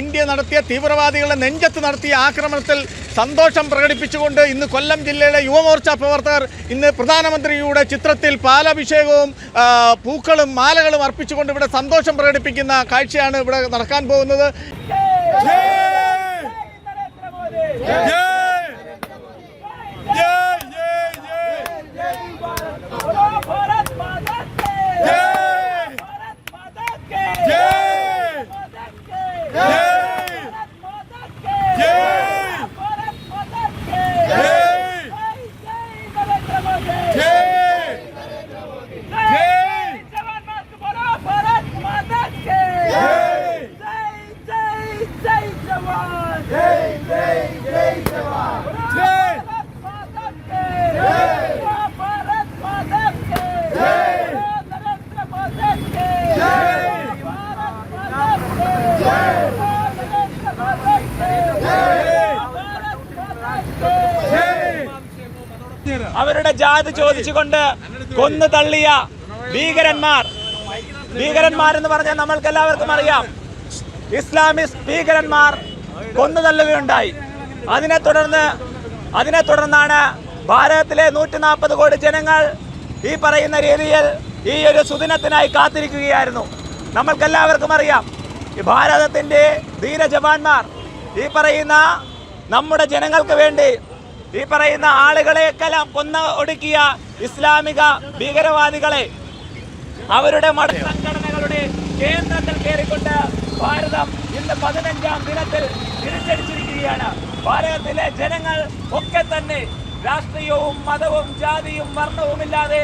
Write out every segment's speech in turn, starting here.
India നടത്തിയ തീവ്രവാദികളുടെ നെഞ്ചത്ത് നടത്തിയ ആക്രമണത്തിൽ സന്തോഷം പ്രകടിപ്പിച്ചുകൊണ്ട് ഇന്ന് കൊല്ലം ജില്ലയിലെ യുവമോർച്ച പ്രവർത്തകർ ഇന്ന് പ്രധാനമന്ത്രിയുടെ ചിത്രത്തിൽ പാലഭിഷേകവും പൂക്കളും മാലകളും അർപ്പിച്ചുകൊണ്ട് ഇവിടെ സന്തോഷം പ്രകടിപ്പിക്കുന്ന കാഴ്ചയാണ് ഇവിടെ നടക്കാൻ പോകുന്നത്. അവരുടെ ജാതി ചോദിച്ചുകൊണ്ട് കൊന്നു തള്ളിയ ഭീകരന്മാർ. എന്ന് പറഞ്ഞാൽ നമ്മൾക്ക് എല്ലാവർക്കും അറിയാം. ഇസ്ലാമിസ്റ്റ് ഭീകരന്മാർ കൊന്നു തള്ളുകയുണ്ടായി അതിനെ തുടർന്ന് അതിനെ തുടർന്നാണ് ഭാരതത്തിലെ നൂറ്റി നാൽപ്പത് കോടി ജനങ്ങൾ ഈ പറയുന്ന രീതിയിൽ ഈ ഒരു സുദിനത്തിനായി കാത്തിരിക്കുകയായിരുന്നു. നമ്മൾക്കെല്ലാവർക്കും അറിയാം ഈ ഭാരതത്തിന്റെ ധീര ജവാന്മാർ ഈ പറയുന്ന നമ്മുടെ ജനങ്ങൾക്ക് വേണ്ടി ഈ പറയുന്ന ആളുകളെയൊക്കെല്ലാം കൊന്ന ഒടുക്കിയ ഇസ്ലാമിക ഭീകരവാദികളെ അവരുടെ മത സംഘടനകളുടെ കേന്ദ്രത്തിൽ കയറിക്കൊണ്ട് ഭാരതം ഇന്ന് പതിനഞ്ചാം ദിനത്തിൽ തിരിച്ചടിച്ചിരിക്കുകയാണ്. ഭാരതത്തിലെ ജനങ്ങൾ ഒക്കെ തന്നെ രാഷ്ട്രീയവും മതവും ജാതിയും വർണവുമില്ലാതെ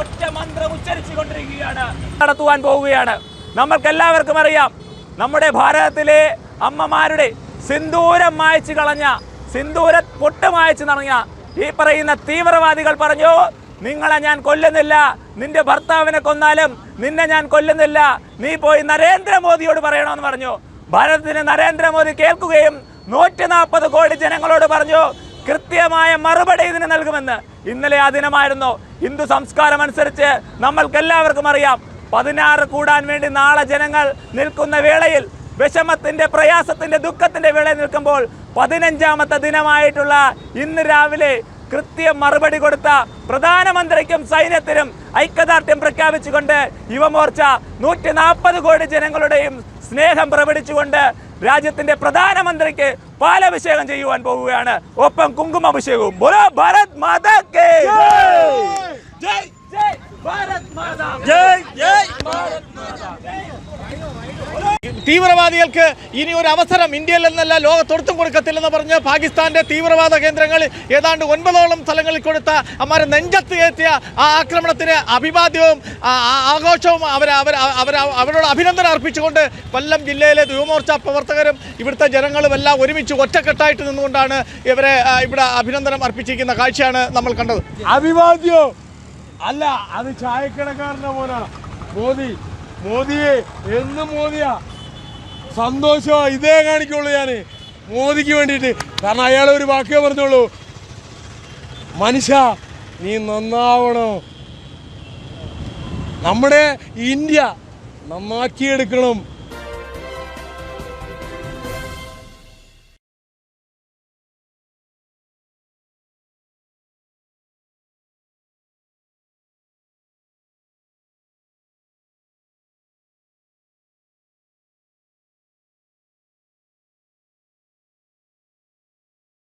ഒറ്റ മന്ത്രം ഉച്ചരിച്ചു കൊണ്ടിരിക്കുകയാണ്. നടത്തുവാൻ പോവുകയാണ്. നമ്മൾക്ക് എല്ലാവർക്കും അറിയാം നമ്മുടെ ഭാരതത്തിലെ അമ്മമാരുടെ സിന്ദൂരം മായച്ചു കളഞ്ഞ സിന്ദൂര പൊട്ട് മായച്ചു നടഞ്ഞ ഈ പറയുന്ന തീവ്രവാദികൾ പറഞ്ഞു നിങ്ങളെ ഞാൻ കൊല്ലുന്നില്ല. നിന്റെ ഭർത്താവിനെ കൊന്നാലും നിന്നെ ഞാൻ കൊല്ലുന്നില്ല. നീ പോയി നരേന്ദ്രമോദിയോട് പറയണമെന്ന് പറഞ്ഞു. ഭാരതത്തിന് നരേന്ദ്രമോദി കേൾക്കുകയും നൂറ്റി നാൽപ്പത് കോടി ജനങ്ങളോട് പറഞ്ഞു കൃത്യമായ മറുപടി ഇതിന് നൽകുമെന്ന്. ഇന്നലെ ആ ദിനമായിരുന്നു. ഹിന്ദു സംസ്കാരം അനുസരിച്ച് നമ്മൾക്ക് എല്ലാവർക്കും അറിയാം. പതിനാറ് കൂടാൻ വേണ്ടി നാളെ ജനങ്ങൾ നിൽക്കുന്ന വേളയിൽ വിഷമത്തിന്റെ പ്രയാസത്തിന്റെ ദുഃഖത്തിന്റെ വേളയിൽ നിൽക്കുമ്പോൾ പതിനഞ്ചാമത്തെ ദിനമായിട്ടുള്ള ഇന്ന് രാവിലെ കൃത്യം മറുപടി കൊടുത്ത പ്രധാനമന്ത്രിക്കും സൈന്യത്തിനും ഐക്യദാർഢ്യം പ്രഖ്യാപിച്ചുകൊണ്ട് യുവമോർച്ച നൂറ്റി നാൽപ്പത് കോടി ജനങ്ങളുടെയും സ്നേഹം പ്രകടിച്ചുകൊണ്ട് രാജ്യത്തിന്റെ പ്രധാനമന്ത്രിക്ക് പാലഭിഷേകം ചെയ്യുവാൻ പോവുകയാണ്. ഒപ്പം കുങ്കുമാഭിഷേകവും. ബോലോ ഭാരത് മാതാ കേ ജയ്! ജയ്! ഭാരത് മാതാ ജയ് ജയ് ഭാരത് മാതാ തീവ്രവാദികൾക്ക് ഇനി ഒരു അവസരം ഇന്ത്യയിൽ നിന്നല്ല ലോകത്തൊടുത്തും കൊടുക്കത്തില്ലെന്ന് പറഞ്ഞ് പാകിസ്ഥാന്റെ തീവ്രവാദ കേന്ദ്രങ്ങൾ ഏതാണ്ട് ഒൻപതോളം സ്ഥലങ്ങളിൽ കൊടുത്ത അമ്മാരെ നെഞ്ചത്ത് കയറ്റിയ ആ ആക്രമണത്തിന് അഭിവാദ്യവും ആഘോഷവും അവർ അവർ അവർ അവരോട് അഭിനന്ദനം അർപ്പിച്ചുകൊണ്ട് കൊല്ലം ജില്ലയിലെ യുവമോർച്ച പ്രവർത്തകരും ഇവിടുത്തെ ജനങ്ങളും എല്ലാം ഒരുമിച്ച് ഒറ്റക്കെട്ടായിട്ട് നിന്നുകൊണ്ടാണ് ഇവരെ ഇവിടെ അഭിനന്ദനം അർപ്പിച്ചിരിക്കുന്ന കാഴ്ചയാണ് നമ്മൾ കണ്ടത്. അഭിവാദ്യോ അല്ല അത് ചായക്കടക്കാരന്റെ മോനാ. മോദി മോദിയെ എന്നും മോദിയാ. സന്തോഷമാ ഇതേ കാണിക്കുള്ളൂ ഞാൻ മോദിക്ക് വേണ്ടിയിട്ട്. കാരണം അയാൾ ഒരു വാക്കേ പറഞ്ഞോളൂ. മനുഷ്യ നീ നന്നാവണോ. നമ്മുടെ ഇന്ത്യ നന്നാക്കിയെടുക്കണം.